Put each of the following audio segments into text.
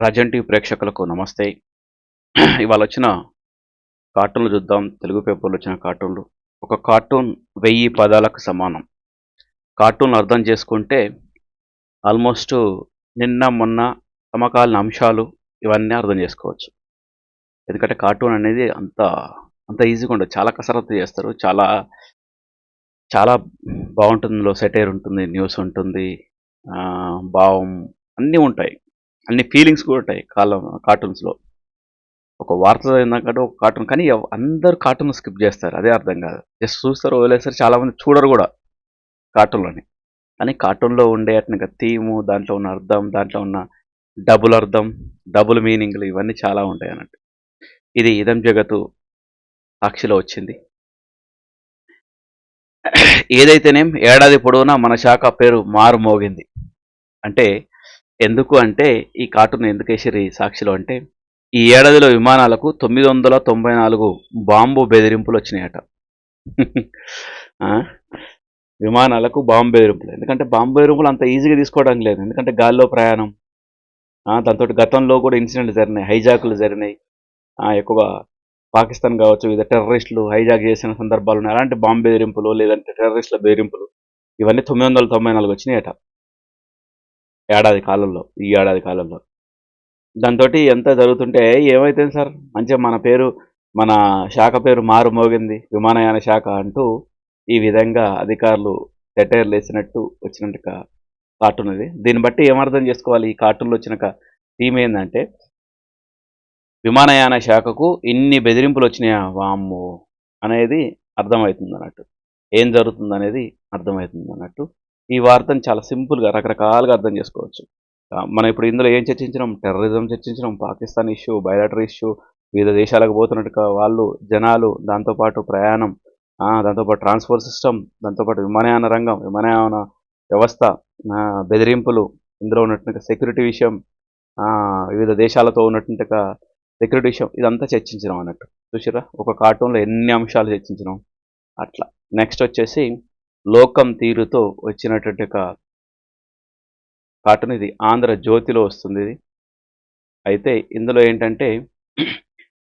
Present TV ప్రేక్షకులకు నమస్తే. ఇవాళ వచ్చిన కార్టూన్లు చూద్దాం. తెలుగు పేపర్లో వచ్చిన కార్టూన్లు. ఒక కార్టూన్ వెయ్యి పదాలకు సమానం. కార్టూన్ అర్థం చేసుకుంటే ఆల్మోస్ట్ నిన్న మొన్న సమకాలీన అంశాలు ఇవన్నీ అర్థం చేసుకోవచ్చు. ఎందుకంటే కార్టూన్ అనేది అంత అంత ఈజీగా ఉండదు. చాలా కసరత్తు చేస్తారు. చాలా చాలా బాగుంటుంది. సెటైర్ ఉంటుంది న్యూస్ ఉంటుంది. భావం అన్నీ ఉంటాయి. అన్ని ఫీలింగ్స్ కూడా ఉంటాయి కాలం కార్టూన్స్లో ఒక వార్త ఏంటంటే ఒక కార్టూన్ కానీ అందరు కార్టూన్ స్కిప్ చేస్తారు అదే అర్థం కాదు. జస్ట్ చూస్తారు వదిలేస్తారు చాలామంది చూడరు కూడా కార్టూన్లోని కానీ కార్టూన్లో ఉండే అట్లా థీము దాంట్లో ఉన్న అర్థం దాంట్లో ఉన్న డబుల్ అర్థం డబుల్ మీనింగ్లు ఇవన్నీ చాలా ఉంటాయి అన్నట్టు. ఇది ఇదం జగత్తు సాక్షిలో వచ్చింది. ఏదైతేనేం ఏడాది పొడవునా మన శాఖ పేరు మారు మోగింది అంటే ఎందుకు అంటే ఈ కార్టూన్ ఎందుకు వేసారు ఈ సాక్షిలో అంటే ఈ ఏడాదిలో విమానాలకు తొమ్మిది వందల తొంభై నాలుగు బాంబు బెదిరింపులు వచ్చినాయట. విమానాలకు బాంబు బెదిరింపులు. ఎందుకంటే బాంబు బెదిరింపులు అంత ఈజీగా తీసుకోవడం లేదు. ఎందుకంటే గాల్లో ప్రయాణం. దాంతో గతంలో కూడా ఇన్సిడెంట్లు జరిగినాయి. హైజాకులు జరిగినాయి. ఎక్కువ ఎక్కువగా పాకిస్తాన్ కావచ్చు వివిధ టెర్రరిస్టులు హైజాక్ చేసిన సందర్భాలు ఉన్నాయి. అలాంటి బాంబు బెదిరింపులు లేదంటే టెర్రరిస్టుల బెదిరింపులు ఇవన్నీ తొమ్మిది వందల తొంభై నాలుగు వచ్చినాయట. ఏడాది కాలంలో ఈ ఏడాది కాలంలో. దాంతో ఎంత జరుగుతుంటే ఏమైతుంది సార్? మంచిగా మన పేరు మన శాఖ పేరు మారు మోగింది. విమానయాన శాఖ అంటూ ఈ విధంగా అధికారులు సెటైర్లు వేసినట్టు వచ్చినట్టుగా కార్టూన్ ఇది దీన్ని బట్టి ఏమర్థం చేసుకోవాలి? ఈ కార్టూన్లో వచ్చిన థీమ్ ఏంటంటే విమానయాన శాఖకు ఇన్ని బెదిరింపులు వచ్చినాయా? వామ్మో! అనేది అర్థమవుతుంది అన్నట్టు ఏం జరుగుతుంది అనేది అర్థమవుతుంది అన్నట్టు ఈ వార్తను చాలా సింపుల్గా రకరకాలుగా అర్థం చేసుకోవచ్చు. మనం ఇప్పుడు ఇందులో ఏం చర్చించినాం? టెర్రరిజం చర్చించినాం పాకిస్తాన్ ఇష్యూ బయోలటరీ ఇష్యూ వివిధ దేశాలకు పోతున్నట్టుగా వాళ్ళు జనాలు దాంతోపాటు ప్రయాణం దాంతోపాటు ట్రాన్స్పోర్ట్ సిస్టమ్ దాంతోపాటు విమానయాన రంగం విమానయాన వ్యవస్థ బెదిరింపులు ఇందులో ఉన్నట్టుగా సెక్యూరిటీ విషయం వివిధ దేశాలతో ఉన్నట్టుగా సెక్యూరిటీ విషయం ఇదంతా చర్చించినాం అన్నట్టు. చూసారా ఒక కార్టూన్లో ఎన్ని అంశాలు చర్చించినాం? అట్లా. నెక్స్ట్ వచ్చేసి లోకం తీరుతో వచ్చినటువంటి ఒక కాటన్ ఇది. ఆంధ్ర జ్యోతిలో వస్తుంది ఇది. అయితే ఇందులో ఏంటంటే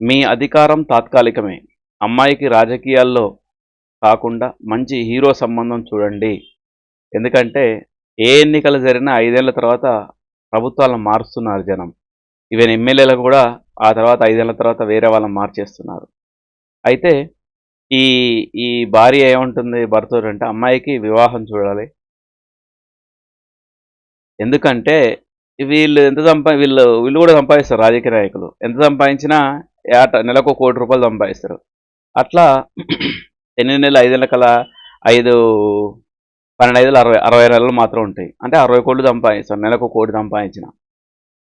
మీ అధికారం తాత్కాలికమే. అమ్మాయికి రాజకీయాల్లో కాకుండా మంచి హీరో సంబంధం చూడండి. ఎందుకంటే ఏ ఎన్నికలు జరిగినా ఐదేళ్ళ తర్వాత ప్రభుత్వాలను మారుస్తున్నారు జనం. ఈవెన్ ఎమ్మెల్యేలు కూడా ఆ తర్వాత ఐదేళ్ళ తర్వాత వేరే వాళ్ళని మార్చేస్తున్నారు. అయితే ఈ ఈ భార్య ఏముంటుంది భర్త అంటే అమ్మాయికి వివాహం చూడాలి. ఎందుకంటే వీళ్ళు ఎంత సంపా వీళ్ళు వీళ్ళు కూడా సంపాదిస్తారు రాజకీయ నాయకులు. ఎంత సంపాదించినా ఏట నెలకు కోటి రూపాయలు సంపాదిస్తారు. అట్లా ఎన్ని నెలలు ఐదేళ్ళ కల ఐదు పన్నెండు ఐదులు అరవై అరవై నెలలు మాత్రం ఉంటాయి. అంటే అరవై కోట్లు సంపాదిస్తారు నెలకు కోటి సంపాదించిన.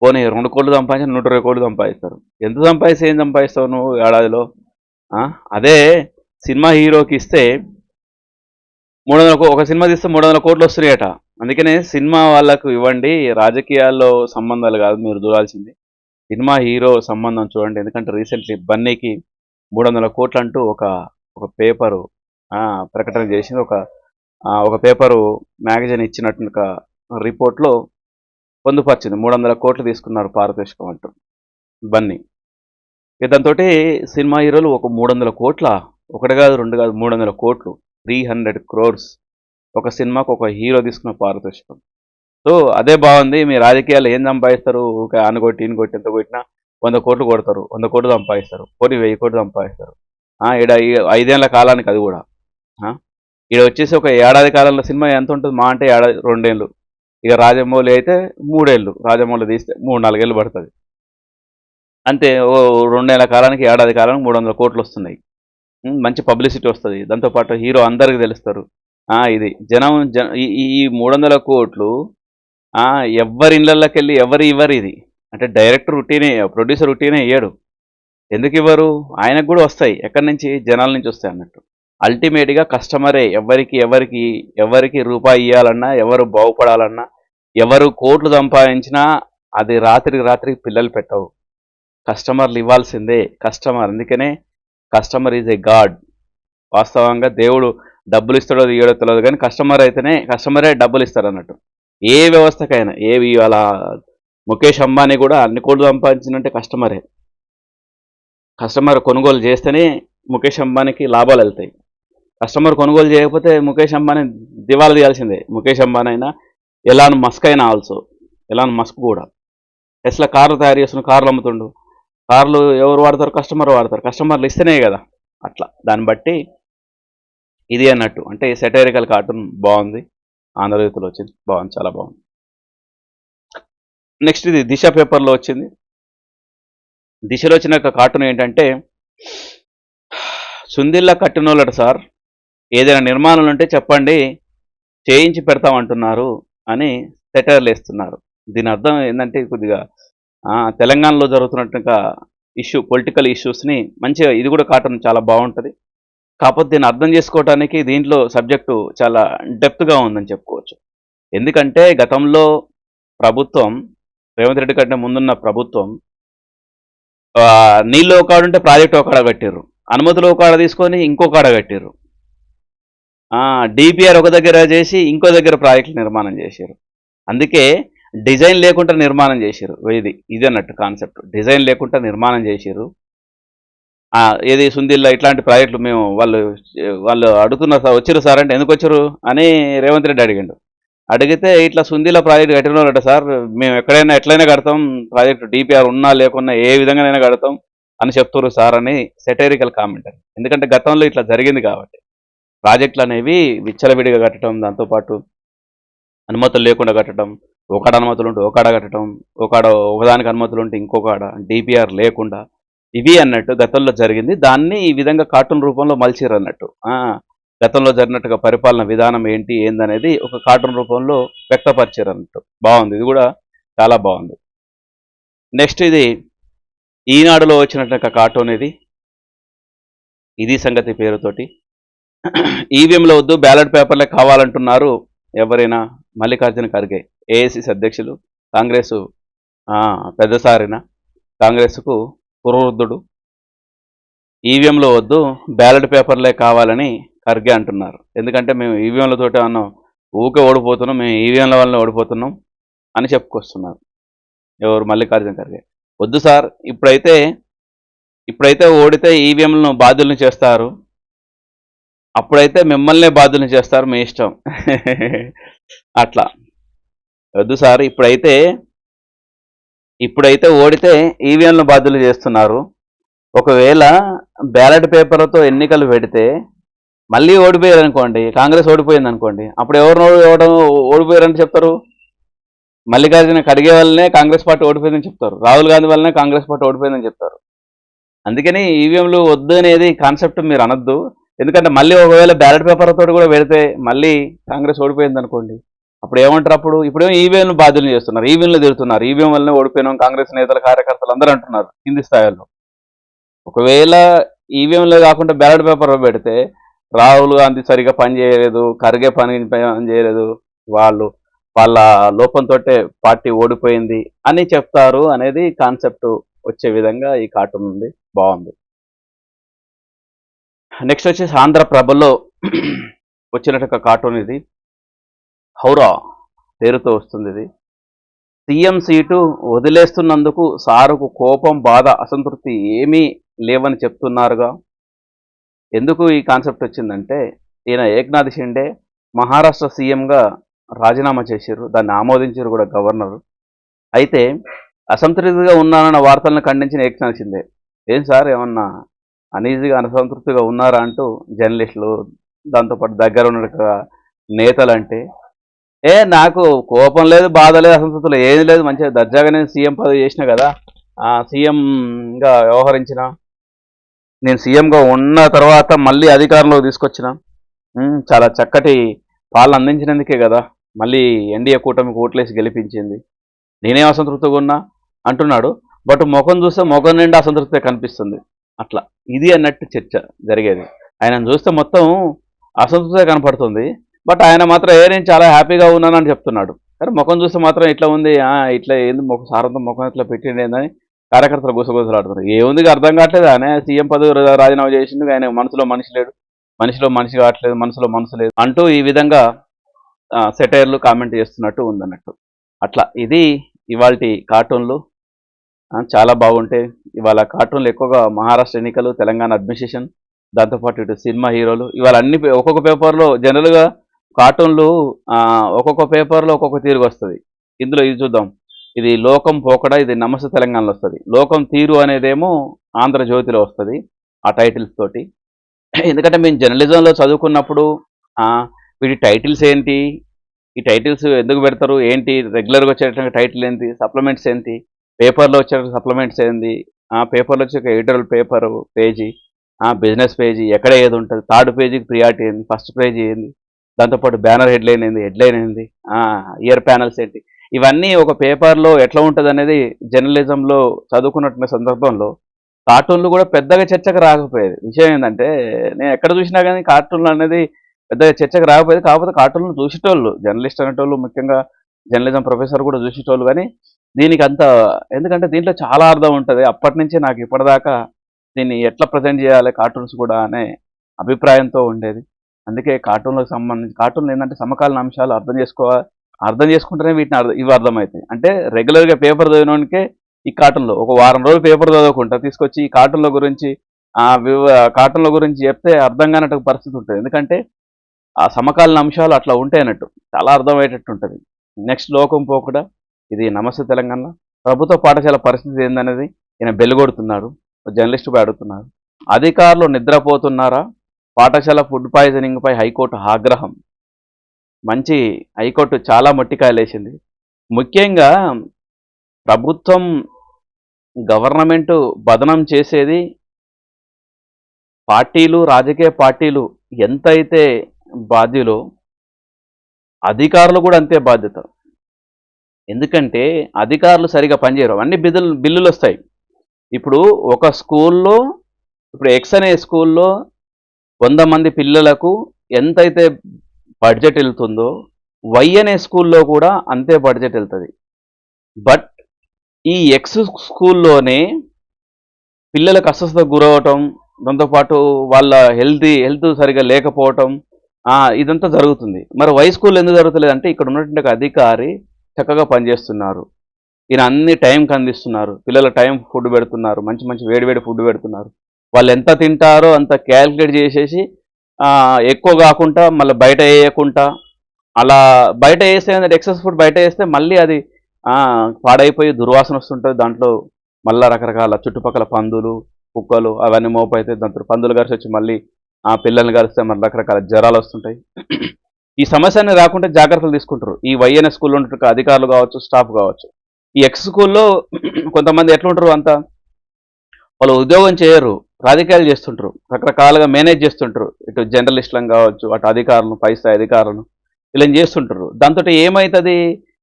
పోనీ రెండు కోట్లు సంపాదించిన నూట ఇరవై కోట్లు సంపాదిస్తారు. ఎంత సంపాదిస్తే ఏం సంపాదిస్తావు నువ్వు ఏడాదిలో? అదే సినిమా హీరోకి ఇస్తే మూడు వందల ఒక సినిమా తీస్తే మూడు వందల కోట్లు వస్తున్నాయట. అందుకనే సినిమా వాళ్ళకు ఇవ్వండి రాజకీయాల్లో సంబంధాలు కాదు మీరు చూడాల్సింది సినిమా హీరో సంబంధం చూడండి ఎందుకంటే రీసెంట్లీ బన్నీకి మూడు వందల కోట్లు అంటూ ఒక ఒక పేపరు ప్రకటన చేసింది. ఒక ఒక పేపరు మ్యాగజైన్ ఇచ్చినట్టు ఒక రిపోర్ట్లో పొందుపరిచింది. మూడు వందల కోట్లు తీసుకున్నారు పారితోషికం అంటూ బన్నీ. దాంతో సినిమా హీరోలు ఒక మూడు వందల కోట్ల ఒకటి కాదు రెండు కాదు మూడు వందల కోట్లు త్రీ హండ్రెడ్ క్రోర్స్. ఒక సినిమాకు ఒక హీరో తీసుకున్న పారితోషికం సో అదే బాగుంది. మీ రాజకీయాలు ఏం సంపాదిస్తారు? ఒక ఆనగొట్టి కొట్టి ఎంత కొట్టినా వంద కోట్లు కొడతారు. వంద కోట్లు సంపాదిస్తారు. కోటి వెయ్యి కోట్లు సంపాదిస్తారు. ఈడ ఈ ఐదేళ్ళ కాలానికి అది కూడా. ఈడ వచ్చేసి ఒక ఏడాది కాలంలో సినిమా ఎంత ఉంటుంది? మా అంటే ఏడాది రెండేళ్ళు. ఇక రాజమౌళి అయితే మూడేళ్ళు. రాజమౌళి తీస్తే మూడు నాలుగేళ్ళు పడుతుంది. అంతే. ఓ రెండేళ్ళ కాలానికి ఏడాది కాలానికి మూడు వందల కోట్లు వస్తున్నాయి. మంచి పబ్లిసిటీ వస్తుంది. దాంతోపాటు హీరో అందరికి తెలుస్తారు. ఇది జనం జన ఈ ఈ- మూడు వందల కోట్లు ఎవరి ఎవ్వరి ఇళ్ళకి వెళ్ళి ఎవరు ఇవ్వరు ఇది. అంటే డైరెక్టర్ ఉట్టినే ప్రొడ్యూసర్ ఉట్టినే ఇయ్యడు. ఎందుకు ఇవ్వరు? ఆయనకు కూడా వస్తాయి. ఎక్కడి నుంచి? జనాల నుంచి వస్తాయి అన్నట్టు. అల్టిమేట్గా కస్టమరే. ఎవరికి ఎవరికి ఎవరికి రూపాయి ఇవ్వాలన్నా ఎవరు బాగుపడాలన్నా ఎవరు కోట్లు సంపాదించినా అది రాత్రికి రాత్రికి పిల్లలు పెట్టవు. కస్టమర్లు ఇవ్వాల్సిందే. కస్టమర్. అందుకనే కస్టమర్ ఈజ్ ఏ గాడ్. వాస్తవంగా దేవుడు డబ్బులు ఇస్తాడో ఇయ్యడో తెలియదు కానీ కస్టమర్ అయితేనే కస్టమరే డబ్బులు ఇస్తారు అన్నట్టు ఏ వ్యవస్థకైనా ఏవి ఇవాళ ముఖేష్ అంబానీ కూడా అన్ని కోట్లు సంపాదించినంటే కస్టమరే. కస్టమర్ కొనుగోలు చేస్తేనే ముఖేష్ అంబానీకి లాభాలు వెళ్తాయి. కస్టమర్ కొనుగోలు చేయకపోతే ముఖేష్ అంబానీ దివాలా తీయాల్సిందే. ముఖేష్ అంబానీ అయినా ఎలాన్ మస్క్ అయినా ఆల్సో. ఎలాన్ మస్క్ కూడా. టెస్లా కార్లు తయారు చేస్తున్న కార్లు అమ్ముతుండు. కార్లు ఎవరు వాడతారు? కస్టమర్ వాడతారు. కస్టమర్లు ఇస్తేనే కదా. అట్లా. దాన్ని బట్టి ఇది అన్నట్టు. అంటే సెటైరికల్ కార్టూన్ బాగుంది. ఆంధ్రజ్యోతిలో వచ్చింది. బాగుంది. చాలా బాగుంది. నెక్స్ట్ ఇది దిశ పేపర్లో వచ్చింది. దిశలో వచ్చిన ఒక కార్టూన్ ఏంటంటే సుందిల్లా కట్టినోళ్ళట సార్. ఏదైనా నిర్మాణాలు ఉంటే చెప్పండి. చేయించి పెడతామంటున్నారు అని సెటైర్లు వేస్తున్నారు దీని అర్థం ఏంటంటే కొద్దిగా తెలంగాణలో జరుగుతున్నట్టుగా ఇష్యూ పొలిటికల్ ఇష్యూస్ని మంచిగా ఇది కూడా కార్టూన్ చాలా బాగుంటుంది. కాకపోతే దీన్ని అర్థం చేసుకోవడానికి దీంట్లో సబ్జెక్టు చాలా డెప్త్గా ఉందని చెప్పుకోవచ్చు. ఎందుకంటే గతంలో ప్రభుత్వం రేవంత్ రెడ్డి కంటే ముందున్న ప్రభుత్వం నీళ్ళు ఒక ఉంటే ప్రాజెక్ట్ ఒక కాడ కట్టిర్రు. అనుమతులు ఒక కాడ తీసుకొని ఇంకో కాడ కట్టిర్రు. డిపిఆర్ ఒక దగ్గర చేసి ఇంకో దగ్గర ప్రాజెక్టులు నిర్మాణం చేశారు అందుకే డిజైన్ లేకుండా నిర్మాణం చేశారు ఇది ఇది అన్నట్టు కాన్సెప్ట్. డిజైన్ లేకుండా నిర్మాణం చేశారు ఆ, ఏది సుందిల్లా ఇట్లాంటి ప్రాజెక్టులు మేము వాళ్ళు వాళ్ళు అడుగుతున్నారు సార్ వచ్చారు సార్ అంటే ఎందుకు వచ్చారు అని రేవంత్ రెడ్డి అడిగిండు. అడిగితే ఇట్లా సుందిల్లా ప్రాజెక్ట్ కట్టిన సార్ మేము ఎక్కడైనా ఎట్లయినా కడతాం ప్రాజెక్టు డిపిఆర్ ఉన్నా లేకున్నా ఏ విధంగానైనా కడతాం అని చెప్తారు సార్ అని సెటైరికల్ కామెంట్ ఎందుకంటే గతంలో ఇట్లా జరిగింది కాబట్టి. ప్రాజెక్టులు అనేవి విచ్చలవిడిగా కట్టడం దాంతోపాటు అనుమతులు లేకుండా కట్టడం ఒకడ అనుమతులు ఉంటే ఒకడ కట్టడం ఒకడ ఒకదానికి అనుమతులు ఉంటే ఇంకొకడ డిపిఆర్ లేకుండా. ఇవి అన్నట్టు గతంలో జరిగింది. దాన్ని ఈ విధంగా కార్టూన్ రూపంలో మలిచారు అన్నట్టు. గతంలో జరిగినట్టుగా పరిపాలన విధానం ఏంటి ఏందనేది ఒక కార్టూన్ రూపంలో వ్యక్తపరిచారు అన్నట్టు. బాగుంది. ఇది కూడా చాలా బాగుంది. నెక్స్ట్ ఇది ఈనాడులో వచ్చినట్టు కార్టూన్ ఇది. ఇది సంగతి పేరుతోటి. ఈవీఎంలో వద్దు బ్యాలెట్ పేపర్లే కావాలంటున్నారు ఎవరైనా. మల్లికార్జున ఖర్గే ఏఐసిసి అధ్యక్షులు కాంగ్రెస్ పెద్దసారిన కాంగ్రెస్కు పురోవృద్ధుడు. ఈవీఎంలో వద్దు బ్యాలెట్ పేపర్లే కావాలని ఖర్గే అంటున్నారు. ఎందుకంటే మేము ఈవీఎంలతోటి అన్నాం ఊకే ఓడిపోతున్నాం మేము ఈవీఎంల వల్లనే ఓడిపోతున్నాం అని చెప్పుకొస్తున్నారు. ఎవరు? మల్లికార్జున ఖర్గే. వద్దు సార్ ఇప్పుడైతే ఇప్పుడైతే ఓడితే ఈవీఎంలను బాధ్యులను చేస్తారు. అప్పుడైతే మిమ్మల్నే బాధ్యులను చేస్తారు మీ ఇష్టం. అట్లా. వద్దు సార్ ఇప్పుడైతే ఇప్పుడైతే ఓడితే ఈవీఎంలు బాధ్యులు చేస్తున్నారు. ఒకవేళ బ్యాలెట్ పేపర్తో ఎన్నికలు పెడితే మళ్ళీ ఓడిపోయారు అనుకోండి కాంగ్రెస్ ఓడిపోయింది అనుకోండి అప్పుడు ఎవరు ఓడడం ఓడిపోయారని చెప్తారు? మల్లికార్జున ఖర్గే వల్లనే కాంగ్రెస్ పార్టీ ఓడిపోయిందని చెప్తారు. రాహుల్ గాంధీ వల్లనే కాంగ్రెస్ పార్టీ ఓడిపోయిందని చెప్తారు. అందుకని ఈవీఎంలు వద్దు అనేది కాన్సెప్ట్ మీరు అనొద్దు. ఎందుకంటే మళ్ళీ ఒకవేళ బ్యాలెట్ పేపర్తో కూడా పెడితే మళ్ళీ కాంగ్రెస్ ఓడిపోయింది అనుకోండి. అప్పుడు ఏమంటారు అప్పుడు? ఇప్పుడేమో ఈవీఎంలు బాధ్యులు చేస్తున్నారు ఈవీఎంలు తిడుతున్నారు ఈవీఎం వల్లనే ఓడిపోయినాం కాంగ్రెస్ నేతలు కార్యకర్తలు అందరూ అంటున్నారు కింది స్థాయిలో. ఒకవేళ ఈవీఎంలో కాకుండా బ్యాలెట్ పేపర్ పెడితే రాహుల్ గాంధీ సరిగా పని చేయలేదు ఖర్గే పని పని చేయలేదు వాళ్ళు వాళ్ళ లోపంతో పార్టీ ఓడిపోయింది అని చెప్తారు అనేది కాన్సెప్ట్ వచ్చే విధంగా ఈ కార్టూన్ ఉంది బాగుంది. నెక్స్ట్ వచ్చేసి ఆంధ్రప్రభలో వచ్చినట్టు కార్టూన్ ఇది. హౌరా పేరుతో వస్తుంది ఇది. సీఎం సీటు వదిలేస్తున్నందుకు సారుకు కోపం బాధ అసంతృప్తి ఏమీ లేవని చెప్తున్నారుగా. ఎందుకు ఈ కాన్సెప్ట్ వచ్చిందంటే ఈయన ఏక్నాథ్ షిండే మహారాష్ట్ర సీఎంగా రాజీనామా చేశారు. దాన్ని ఆమోదించారు కూడా గవర్నర్. అయితే అసంతృప్తిగా ఉన్నానన్న వార్తలను ఖండించిన ఏక్నాథ్ షిండే ఏం సార్ ఏమన్నా అనీజీగా అసంతృప్తిగా ఉన్నారా అంటూ జర్నలిస్టులు దాంతోపాటు దగ్గర ఉన్న నేతలు అంటే ఏ నాకు కోపం లేదు బాధ లేదు అసంతృప్తులు ఏది లేదు మంచిగా దర్జాగా నేను సీఎం పదవి చేసిన కదా ఆ సీఎంగా వ్యవహరించిన నేను సీఎంగా ఉన్న తర్వాత మళ్ళీ అధికారంలోకి తీసుకొచ్చిన చాలా చక్కటి పాలన అందించినందుకే కదా మళ్ళీ ఎన్డీఏ కూటమికి ఓట్లేసి గెలిపించింది. నేనేం అసంతృప్తిగా ఉన్నా? అంటున్నాడు. బట్ ముఖం చూస్తే ముఖం నిండా అసంతృప్తి కనిపిస్తుంది. అట్లా. ఇది అన్నట్టు చర్చ జరిగేది. ఆయన చూస్తే మొత్తం అసంతృప్తి కనపడుతుంది. బట్ ఆయన మాత్రం ఏ నేను చాలా హ్యాపీగా ఉన్నానని చెప్తున్నాడు. కానీ ముఖం చూస్తే మాత్రం ఇట్లా ఉంది ఇట్లా ఏంది ముఖం సారంతం ముఖం ఇట్లా పెట్టిండి ఏందని కార్యకర్తలు గుసగుసలాడుతున్నారు. ఏముంది అర్థం కావట్లేదు. ఆయన సీఎం పదవి రాజీనామా చేసిండు. ఆయన మనసులో మనిషి లేడు. మనిషిలో మనిషి కావట్లేదు. మనసులో మనసు లేదు అంటూ ఈ విధంగా సెటైర్లు కామెంట్ చేస్తున్నట్టు ఉందన్నట్టు. అట్లా. ఇది ఇవాళ కార్టూన్లు. చాలా బాగుంటాయి ఇవాళ కార్టూన్లు ఎక్కువగా మహారాష్ట్ర ఎన్నికలు తెలంగాణ అడ్మినిస్ట్రేషన్ దాంతోపాటు ఇటు సినిమా హీరోలు ఇవాళ అన్ని ఒక్కొక్క పేపర్లో జనరల్గా కార్టూన్లు ఒక్కొక్క పేపర్లో ఒక్కొక్క తీరుగు వస్తుంది. ఇందులో ఇది చూద్దాం. ఇది లోకం పోకడ ఇది నమస్తే తెలంగాణలో వస్తుంది. లోకం తీరు అనేదేమో ఆంధ్రజ్యోతిలో వస్తుంది ఆ టైటిల్స్ తోటి. ఎందుకంటే మేము జర్నలిజంలో చదువుకున్నప్పుడు వీటి టైటిల్స్ ఏంటి ఈ టైటిల్స్ ఎందుకు పెడతారు ఏంటి రెగ్యులర్గా వచ్చేటువంటి టైటిల్ ఏంటి సప్లిమెంట్స్ ఏంటి పేపర్లో వచ్చే సప్లిమెంట్స్ ఏంది? ఆ పేపర్లో వచ్చే ఎడిటోరియల్ పేపర్ పేజీ ఆ బిజినెస్ పేజీ ఎక్కడ ఏది ఉంటుంది? థర్డ్ పేజీకి ప్రియారిటీ ఏంది? ఫస్ట్ పేజీ ఏంది? దాంతోపాటు బ్యానర్ హెడ్లైన్ ఏంది? హెడ్లైన్ ఏంది? ఇయర్ ప్యానల్స్ ఏంటి? ఇవన్నీ ఒక పేపర్లో ఎట్లా ఉంటుంది అనేది జర్నలిజంలో చదువుకున్నటువంటి సందర్భంలో కార్టూన్లు కూడా పెద్దగా చర్చకు రాకపోయేది. విషయం ఏంటంటే నేను ఎక్కడ చూసినా కానీ కార్టూన్లు అనేది పెద్దగా చర్చకు రాకపోయేది. కాకపోతే కార్టూన్లు చూసేటోళ్ళు జర్నలిస్ట్ అనేటోళ్ళు ముఖ్యంగా జర్నలిజం ప్రొఫెసర్ కూడా చూసేటోళ్ళు కానీ దీనికి అంత ఎందుకంటే దీంట్లో చాలా అర్థం ఉంటుంది. అప్పటి నుంచి నాకు ఇప్పటిదాకా దీన్ని ఎట్లా ప్రజెంట్ చేయాలి కార్టూన్స్ కూడా అనే అభిప్రాయంతో ఉండేది. అందుకే కార్టూన్లకు సంబంధించి కార్టూన్లు ఏంటంటే సమకాలీన అంశాలు అర్థం చేసుకోవాలి అర్థం చేసుకుంటేనే వీటిని అర్థం ఇవి అర్థమవుతాయి. అంటే రెగ్యులర్గా పేపర్ చదివినోనికే ఈ కార్టూన్లో ఒక వారం రోజులు పేపర్ చదవకుండా తీసుకొచ్చి ఈ కార్టూన్ల గురించి ఆ కార్టూన్ల గురించి చెప్తే అర్థం కానట్టు పరిస్థితి ఉంటుంది. ఎందుకంటే ఆ సమకాలీన అంశాలు అట్లా ఉంటాయి అన్నట్టు. చాలా అర్థమయ్యేటట్టు ఉంటుంది. నెక్స్ట్ లోకం పోకుండా? ఇది నమస్తే తెలంగాణ. ప్రభుత్వ పాఠశాల పరిస్థితి ఏందనేది ఈయన బెలుగొడుతున్నాడు. జర్నలిస్ట్ పై అడుగుతున్నారు అధికారులు నిద్రపోతున్నారా? పాఠశాల ఫుడ్ పాయిజనింగ్పై హైకోర్టు ఆగ్రహం. మంచి హైకోర్టు చాలా మట్టికాయలేసింది. ముఖ్యంగా ప్రభుత్వం గవర్నమెంట్ బదనం చేసేది పార్టీలు రాజకీయ పార్టీలు ఎంతైతే బాధ్యులో అధికారులు కూడా అంతే బాధ్యత ఎందుకంటే అధికారులు సరిగా పనిచేయరు. అన్ని బిల్లులు బిల్లులు వస్తాయి. ఇప్పుడు ఒక స్కూల్లో ఇప్పుడు ఎక్స్ అనే స్కూల్లో వంద మంది పిల్లలకు ఎంతైతే బడ్జెట్ వెళ్తుందో వై అనే స్కూల్లో కూడా అంతే బడ్జెట్ వెళ్తుంది. బట్ ఈ ఎక్స్ స్కూల్లోనే పిల్లలకు అస్వస్థతకు గురవటం దాంతోపాటు వాళ్ళ హెల్తీ హెల్త్ సరిగా లేకపోవటం ఇదంతా జరుగుతుంది. మరి వై స్కూల్ ఎందుకు జరుగుతలేదు అంటే ఇక్కడ ఉన్నటువంటి అధికారి చక్కగా పనిచేస్తున్నారు. ఈయన అన్ని టైంకి అందిస్తున్నారు. పిల్లల టైం ఫుడ్ పెడుతున్నారు. మంచి మంచి వేడివేడి ఫుడ్ పెడుతున్నారు. వాళ్ళు ఎంత తింటారో అంత క్యాల్కులేట్ చేసేసి ఎక్కువ కాకుండా మళ్ళీ బయట వేయకుండా అలా బయట వేస్తే ఎక్సెస్ ఫుడ్ బయట వేస్తే మళ్ళీ అది పాడైపోయి దుర్వాసన వస్తుంటుంది. దాంట్లో మళ్ళీ రకరకాల చుట్టుపక్కల పందులు కుక్కలు అవన్నీ మోపైతే దాంతో పందులు కలిసి వచ్చి మళ్ళీ ఆ పిల్లల్ని కలిస్తే మరి రకరకాల జ్వరాలు వస్తుంటాయి. ఈ సమస్యని రాకుండా జాగ్రత్తలు తీసుకుంటారు. ఈ వైఎన్ఎస్ స్కూల్లో ఉంటున్న అధికారులు కావచ్చు స్టాఫ్ కావచ్చు. ఈ ఎక్స్ స్కూల్లో కొంతమంది ఎట్లుంటారు అంతా? వాళ్ళు ఉద్యోగం చేయరు రాజకీయాలు చేస్తుంటారు. రకరకాలుగా మేనేజ్ చేస్తుంటారు. ఇటు జర్నలిస్టులను కావచ్చు అటు అధికారులను పై స్థాయి అధికారులను ఇలా చేస్తుంటారు. దాంతో ఏమవుతుంది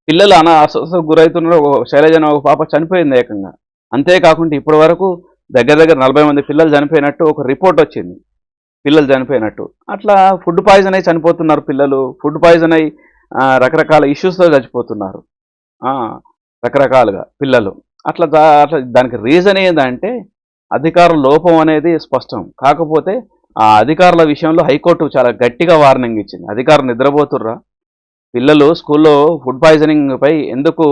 పిల్లలు అనా అస్వస్థకు గురవుతున్నారు ఒక ఒక పాప చనిపోయింది ఏకంగా. అంతేకాకుండా ఇప్పటి వరకు దగ్గర దగ్గర నలభై మంది పిల్లలు చనిపోయినట్టు ఒక రిపోర్ట్ వచ్చింది. పిల్లలు చనిపోయినట్టు. అట్లా ఫుడ్ పాయిజన్ అయి చనిపోతున్నారు పిల్లలు. ఫుడ్ పాయిజన్ అయి రకరకాల ఇష్యూస్తో చచ్చిపోతున్నారు. రకరకాలుగా పిల్లలు. అట్లా దా- అట్లా దానికి రీజన్ ఏంటంటే అధికార లోపం అనేది స్పష్టం. కాకపోతే ఆ అధికారుల విషయంలో హైకోర్టు చాలా గట్టిగా వార్నింగ్ ఇచ్చింది. అధికారులు నిద్రపోతుర్రా. పిల్లలు స్కూల్లో ఫుడ్ పాయిజనింగ్ పై ఎందుకు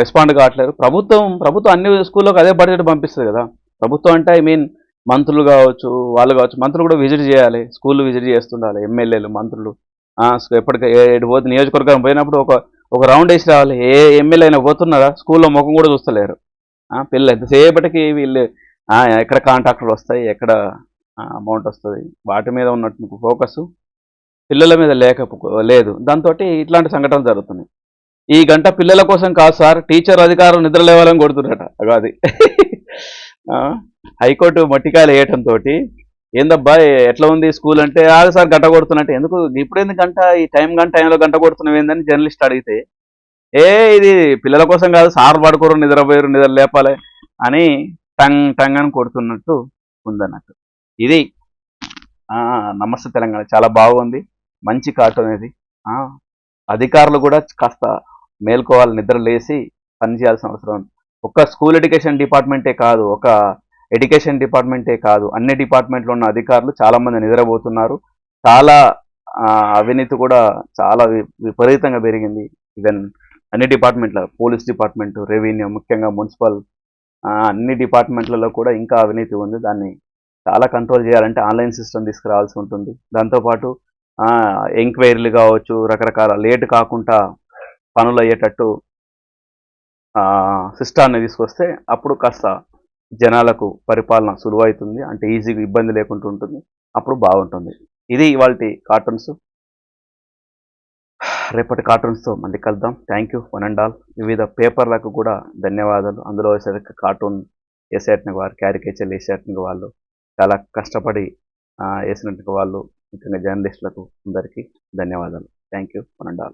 రెస్పాండ్ కావట్లేదు? ప్రభుత్వం ప్రభుత్వం అన్ని స్కూల్లోకి అదే బడ్జెట్ పంపిస్తుంది కదా. ప్రభుత్వం అంటే ఐ మీన్ మంత్రులు కావచ్చు వాళ్ళు కావచ్చు మంత్రులు కూడా విజిట్ చేయాలి. స్కూల్ విజిట్ చేస్తుండాలి ఎమ్మెల్యేలు మంత్రులు. ఎప్పటికీ ఏడు పోతే నియోజకవర్గం పోయినప్పుడు ఒక ఒక రౌండ్ వేసి రావాలి. ఏ ఎమ్మెల్యే అయినా పోతున్నారా? స్కూల్లో ముఖం కూడా చూస్తలేరు. పిల్లలు ఎంతసేపటికి వీళ్ళు ఎక్కడ కాంట్రాక్టర్ వస్తాయి ఎక్కడ అమౌంట్ వస్తుంది? వాటి మీద ఉన్నట్టు ఫోకస్. పిల్లల మీద లేక లేదు. దాంతో ఇట్లాంటి సంఘటనలు జరుగుతున్నాయి. ఈ గంట పిల్లల కోసం కాదు సార్ టీచర్ అధికారులు నిద్ర లేవాలని కొడుతున్నట అది హైకోర్టు మట్టికాయలు వేయటంతో ఏందబ్బా ఎట్లా ఉంది స్కూల్ అంటే ఆ సార్ గంట కొడుతున్నట్టు. ఎందుకు ఇప్పుడు ఎందుకు గంట ఈ టైం గంట టైంలో గంట కొడుతున్నావు ఏందని జర్నలిస్ట్ అడిగితే ఏ ఇది పిల్లల కోసం కాదు సార్ పడుకోరు నిద్రపోయారు నిద్ర లేపాలి అని టంగ్ టంగ్ అని కొడుతున్నట్టు ఉందన్నట్టు. ఇది నమస్తే తెలంగాణ. చాలా బాగుంది. మంచి కార్టూన్ ఇది. అధికారులు కూడా కాస్త మేల్కోవాలి నిద్ర లేసి పనిచేయాల్సిన అవసరం ఒక ఒక్క స్కూల్ ఎడ్యుకేషన్ డిపార్ట్మెంటే కాదు ఒక ఎడ్యుకేషన్ డిపార్ట్మెంటే కాదు. అన్ని డిపార్ట్మెంట్లో ఉన్న అధికారులు చాలామంది నిద్రపోతున్నారు. చాలా అవినీతి కూడా చాలా విపరీతంగా పెరిగింది. ఈవెన్ అన్ని డిపార్ట్మెంట్ల పోలీస్ డిపార్ట్మెంట్ రెవెన్యూ ముఖ్యంగా మున్సిపల్ అన్ని డిపార్ట్మెంట్లలో కూడా ఇంకా అవినీతి ఉంది. దాన్ని చాలా కంట్రోల్ చేయాలంటే ఆన్లైన్ సిస్టమ్ తీసుకురావాల్సి ఉంటుంది. దాంతోపాటు ఎంక్వైరీలు కావచ్చు రకరకాల లేట్ కాకుండా పనులు అయ్యేటట్టు సిస్టాన్ని తీసుకొస్తే అప్పుడు కాస్త జనాలకు పరిపాలన సులువవుతుంది అంటే ఈజీగా ఇబ్బంది లేకుండా ఉంటుంది అప్పుడు బాగుంటుంది. ఇది ఇవాళ కార్టూన్స్. రేపటి కార్టూన్స్తో మళ్ళీ కలుద్దాం. Thank you one and all వివిధ పేపర్లకు కూడా ధన్యవాదాలు. అందులో వేసే కార్టూన్ వేసేటకు వారు క్యారికేచర్ వేసేటకు వాళ్ళు చాలా కష్టపడి ఆ, వేసినట్టు వాళ్ళు ముఖ్యంగా జర్నలిస్టులకు అందరికీ ధన్యవాదాలు. Thank you one and all